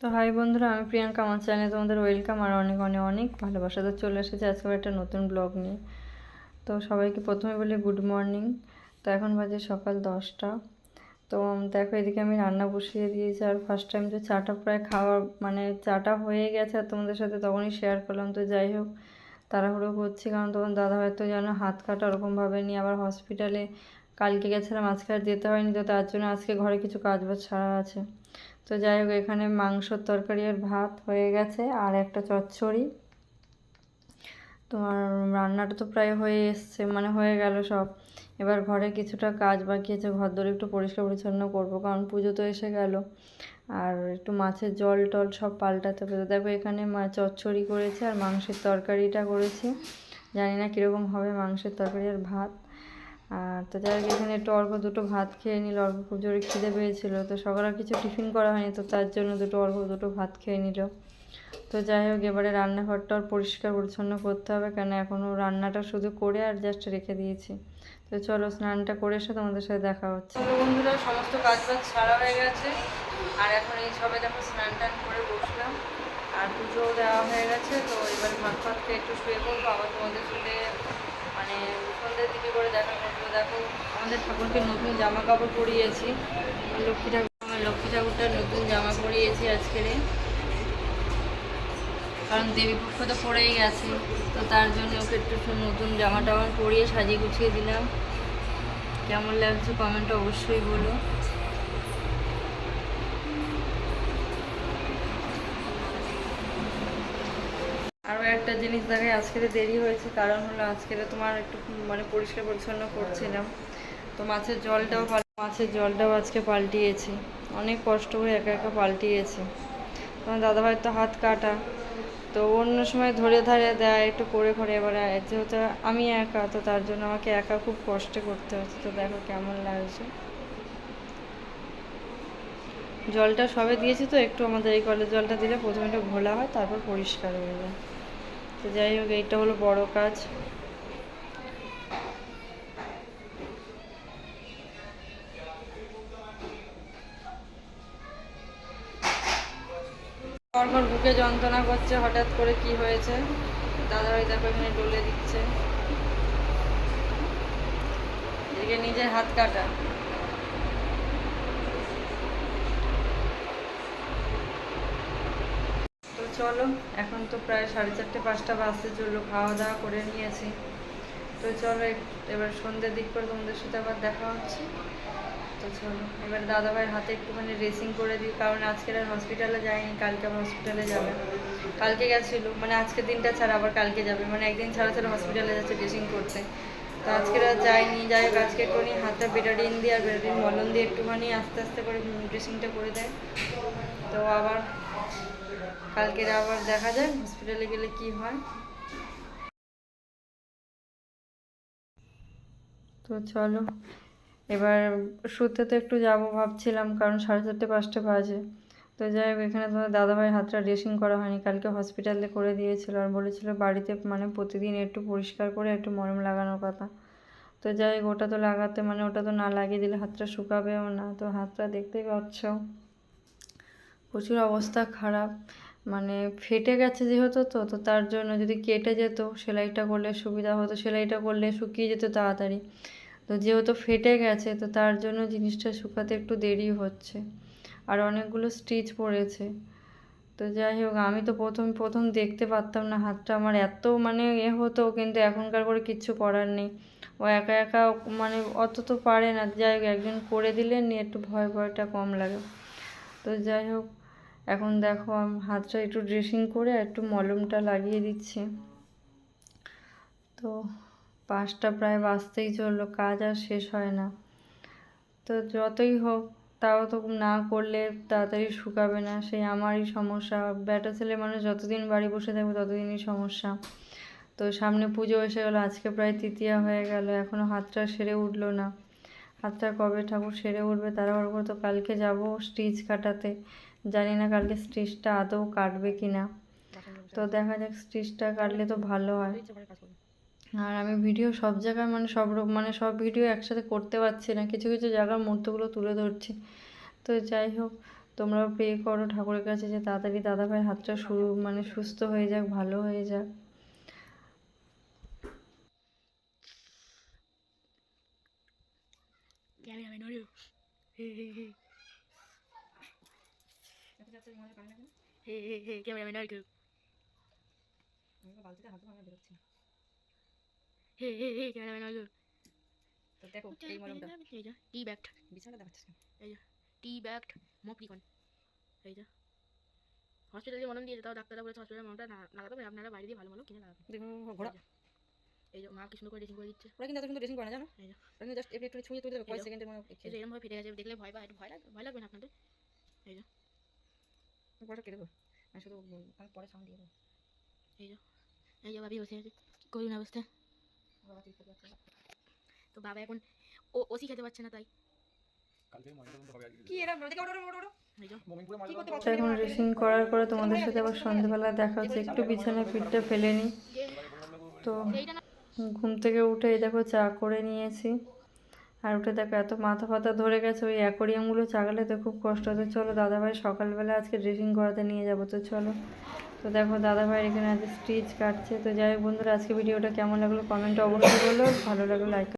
তো হাই বন্ধুরা, আমি প্রিয়াঙ্কা আমার চ্যানেলে তোমাদের ওয়েলকাম আর অনেক অনেক অনেক ভালোবাসা। তো চলে এসেছে আজকে একটা নতুন ব্লগ নিয়ে। তো সবাইকে প্রথমে বলি গুড মর্নিং তো এখন বাজে সকাল দশটা। তো দেখো এদিকে আমি রান্না বসিয়ে দিয়েছি আর ফার্স্ট টাইম তো চাটা প্রায় খাওয়া মানে চাটা হয়ে গেছে আর তোমাদের সাথে তখনই শেয়ার করলাম। তো যাই হোক, তাড়াহুড়ো করছি কারণ তখন দাদা হয়তো যেন হাত কাটা ওরকমভাবে নিয়ে আবার হসপিটালে কালকে গেছিলাম, আজকে আর যেতে হয়নি, তো তার জন্য আজকে ঘরে কিছু কাজ বাজ ছাড়া আছে। তো যাই হোক, এখানে মাংসর তরকারি আর ভাত হয়ে গেছে আর একটা চচ্চড়ি। তোমার রান্নাটা তো প্রায় হয়ে এসছে মানে হয়ে গেল সব। এবার ঘরে কিছুটা কাজ বাকি আছে ঘর দরে একটু পরিষ্কার পরিচ্ছন্ন করব, কারণ পুজো তো এসে গেল। আর একটু মাছের জল টল সব পাল্টাতে হবে। দেখো, এখানে মা চচ্চড়ি করেছে আর মাংসের তরকারিটা করেছি। জানি না কীরকম হবে মাংসের তরকারি আর ভাত। আর তো যাই হোক, এখানে একটু অল্প দুটো ভাত খেয়ে নিল অল্প খুব জোরে খিদে পেয়েছিল। তো সকালে কিছু টিফিন করা হয়নি, তো তার জন্য দুটো অল্প দুটো ভাত খেয়ে নিল। তো যাই হোক, এবারে রান্নাঘরটা আর পরিষ্কার পরিচ্ছন্ন করতে হবে, কেন এখনও রান্নাটা শুধু করে আর জাস্ট রেখে দিয়েছি। তো চলো, স্নানটা করে এসে, তোমাদের সাথে দেখা হচ্ছে। বন্ধুরা, সমস্ত কাজ বাজ ছাড়া হয়ে গেছে। আর এখন এই সবে দেখো স্নান টান করে বসলাম, আর পুজো দেওয়া হয়ে গেছে, তো এবার ভাত খেয়ে একটু শুয়ে পড়ব, আবার তোমাদের সাথে মানে সন্ধ্যের দিকে করে দেখা করব দেখো, আমাদের ঠাকুরকে নতুন জামা কাপড় পরিয়েছি। লক্ষ্মী ঠাকুর আমার লক্ষ্মী ঠাকুরটা নতুন জামা পরিয়েছি আজকের কারণ দেবী পক্ষ তো পড়েই গেছে, তো তার জন্য ওকে একটু নতুন জামা টামা পরিয়ে সাজিয়ে গুছিয়ে দিলাম। কেমন লাগছে কমেন্টটা অবশ্যই বলো। আরও একটা জিনিস দেখায় আজকের দেরি হয়েছে, কারণ হলো আজকের তোমার একটু মানে পরিষ্কার পরিচ্ছন্ন করছিলাম। তো মাছের জলটাও মাছের জলটাও আজকে পাল্টিয়েছি। অনেক কষ্ট করে একা একা পাল্টিয়েছি। তোমার দাদাভাইয়ের তো হাত কাটা। তো অন্য সময় ধরে ধরে দেয়, একটু করে করে, এবার যেহেতু আমি একা, তো তার জন্য আমাকে একা খুব কষ্ট করতে হচ্ছে। তো দেখো কেমন লাগছে। জলটা সবে দিয়েছি তো, একটু আমাদের এই কলের জলটা দিলে প্রথমে একটু ঘোলা হয়, তারপর পরিষ্কার হয়ে যায়। তো যাই হোক, এইটা হলো বড় কাজ। পরপর বুকে যন্ত্রণা করছে, হঠাৎ করে কি হয়েছে? দাদাভাই দেখো এখানে ডলে দিচ্ছে। নিজের হাত কাটা তো চলো, এখন তো প্রায় সাড়ে চারটে, পাঁচটা বাজতে চলল, খাওয়া দাওয়া করে নিয়েছি। তো চলো এবার সন্ধ্যের দিক করে তোমাদের সাথে আবার দেখা হচ্ছে। তো চলো, এবার দাদাভাইয়ের হাতে একটুখানি ড্রেসিং করে দিই, কারণ আজকের আর হসপিটালে যায়নি, কালকে আবার হসপিটালে যাবে। কালকে গেছিল মানে আজকে দিনটা ছাড়া আবার কালকে যাবে মানে একদিন ছাড়া ছাড়া হসপিটালে যাচ্ছে ড্রেসিং করতে। তো আজকের আর যায়নি, যাই হোক, আজকে একটুখানি হাতটা বেটাডিন দিয়ে আর বেটাডিন মলম দিয়ে একটুখানি আস্তে আস্তে করে ড্রেসিংটা করে দেয়। তো আবার কালকের আবার দেখা যায় হসপিটালে গেলে কি হয়। তো চলো, এবার শুতে তো একটু যাব ভাবছিলাম, কারণ সাড়ে চারটে, পাঁচটা বাজে। তো যাই হোক, এখানে তোমার দাদাভাই হাতটা ড্রেসিং করা হয়নি, কালকে হসপিটালে করে দিয়েছিল আর বলেছিল বাড়িতে মানে প্রতিদিন একটু পরিষ্কার করে, একটু মলম লাগানোর কথা। তো যাই হোক, ওটা তো লাগাতে মানে ওটা তো না লাগিয়ে দিলে হাতটা শুকাবেও না। তো হাতটা দেখতেই পাচ্ছ। প্রচুর অবস্থা খারাপ। মানে ফেটে গেছে যেহেতু তো তো তার জন্য যদি কেটে যেত, সেলাইটা করলে সুবিধা হতো, সেলাইটা করলে শুকিয়ে যেত তাড়াতাড়ি। তো যেহেতু ফেটে গেছে, তো তার জন্য জিনিসটা শুকাতে একটু দেরি হচ্ছে। আর অনেকগুলো স্টিচ পড়েছে। তো যাই হোক, আমি তো প্রথম প্রথম দেখতে পারতাম না, হাতটা আমার এত মানে এ হতো, কিন্তু এখনকার করে কিচ্ছু করার নেই। ও একা একা মানে অত তো পারে না, যাই হোক, একজন করে দিলে নিয়ে একটু ভয়, ভয়টা কম লাগে। তো যাই হোক এখন দেখো আমি হাতটা একটু ড্রেসিং করে একটু মলমটা লাগিয়ে দিচ্ছি। তো পাঁচটা প্রায় বাঁচতেই চলল, কাজ আর শেষ হয় না। তো যতই হোক, তাও তো না করলে তাড়াতাড়ি শুকাবে না, সেই আমারই সমস্যা। ব্যাটা ছেলে মানুষ যতদিন বাড়ি বসে থাকবে ততদিনই সমস্যা। তো সামনে পুজো এসে গেলো, আজকে প্রায় তৃতীয়া হয়ে গেল এখনও হাতটা সেরে উঠল না। হাতটা কবে ঠাকুর সেরে উঠবে তাড়াহুড়ো করে তো কালকে যাব স্টিচ কাটাতে। জানি না কালকে স্টিচটা আদৌ কাটবে কি না তো দেখা যাক স্টিচটা কাটলে তো ভালো হয় আর আমি ভিডিও সব জায়গায় মানে সব মানে সব ভিডিও একসাথে করতে পারছি না কিছু কিছু জায়গার মুহূর্তগুলো তুলে ধরছি তো যাই হোক তোমরাও প্রে করো ঠাকুরের কাছে যে তাড়াতাড়ি দাদা ভাইয়ের হাতটা শুরু মানে সুস্থ হয়ে যাক ভালো হয়ে যাক ক্যামেরাম্যান ওরে হে হে এই এই যে টি ব্যাগড বিছানা দেখাচ্ছিস এই যে এই যে হসপিটালে মলম দিয়েছে তাও ডাক্তাররা বলেছে হসপিটালের মলমটা না লাগাতে আপনারা বাইরে দিয়ে ভালো মলম কিনে লাগাবেন দেখো ঘোড়া এই যে মা কি সুন্দর করে ড্রেসিং করে দিচ্ছে ওরা কিন্তু এত সুন্দর ড্রেসিং করে না জানো এই যে কিন্তু জাস্ট একটু ছুঁয়ে তুলে দেবে কয়েক সেকেন্ডের মধ্যে এই যে এরকমভাবে ফেটে গেছে দেখলে ভয় পায় ভয় লাগবে ভয় লাগবে না আপনাদের কেটে দেবো। আমি শুধু আমি পরে সাউন্ড দিয়ে দেবো। এই যে এই যে বসে আছে। করুন অবস্থা বাবা। তো বাবা এখন ও ওসি খেতে পারছে না তাই? এখন ড্রেসিং করার পরে তোমাদের সাথে আবার সন্ধ্যেবেলা দেখা হচ্ছে। একটু বিছানায় পিঠটা ফেলে নিই তো ঘুম থেকে উঠে এই দেখো চা করে নিয়েছি। আর উঠে দেখো, এত মাথা ফাতা ধরে গেছে, ওই অ্যাকোরিয়ামগুলো চাগালে তো খুব কষ্ট হতো চলো দাদাভাই, সকালবেলা আজকে ড্রেসিং করাতে নিয়ে যাব, তো চলো। তো দেখো, দাদাভাই এখানে আজকে স্টিচ কাটছে। তো যাই হোক বন্ধুরা, আজকে ভিডিওটা কেমন লাগল? কমেন্টে অবশ্যই বলো। ভালো লাগল লাইক